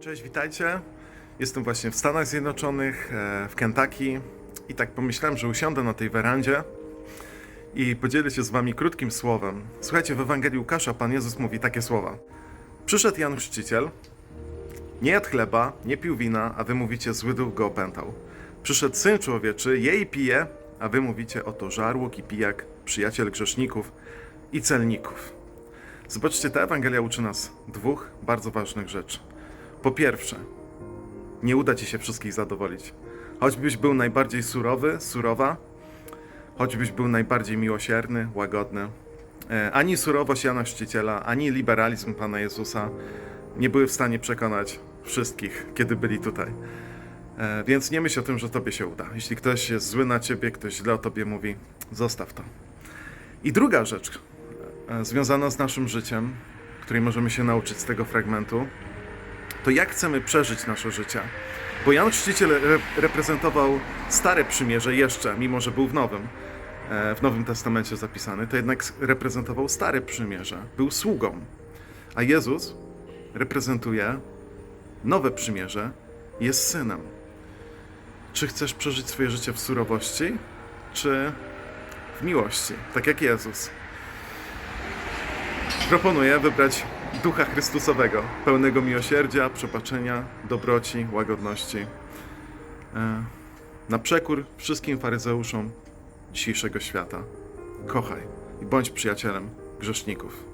Cześć, witajcie. Jestem właśnie w Stanach Zjednoczonych, e, w Kentucky i tak pomyślałem, że usiądę na tej werandzie i podzielę się z wami krótkim słowem. Słuchajcie, w Ewangelii Łukasza Pan Jezus mówi takie słowa. Przyszedł Jan Chrzciciel, nie jadł chleba, nie pił wina, a wy mówicie, zły duch go opętał. Przyszedł Syn Człowieczy, je i pije, a wy mówicie, oto żarłok i pijak, przyjaciel grzeszników i celników. Zobaczcie, ta Ewangelia uczy nas dwóch bardzo ważnych rzeczy. Po pierwsze, nie uda ci się wszystkich zadowolić. Choćbyś był najbardziej surowy, surowa, choćbyś był najbardziej miłosierny, łagodny, e, ani surowość Jana Chrzciciela, ani liberalizm Pana Jezusa nie były w stanie przekonać wszystkich, kiedy byli tutaj. E, Więc nie myśl o tym, że tobie się uda. Jeśli ktoś jest zły na ciebie, ktoś źle o tobie mówi, zostaw to. I druga rzecz, e, związana z naszym życiem, której możemy się nauczyć z tego fragmentu, to jak chcemy przeżyć nasze życie. Bo Jan Chrzciciel re- reprezentował stare przymierze jeszcze, mimo że był w Nowym, e, w Nowym Testamencie zapisany, to jednak reprezentował stare przymierze, był sługą. A Jezus reprezentuje nowe przymierze, jest synem. Czy chcesz przeżyć swoje życie w surowości, czy w miłości, tak jak Jezus? Proponuję wybrać Ducha Chrystusowego, pełnego miłosierdzia, przebaczenia, dobroci, łagodności. E, Na przekór wszystkim faryzeuszom dzisiejszego świata. Kochaj i bądź przyjacielem grzeszników.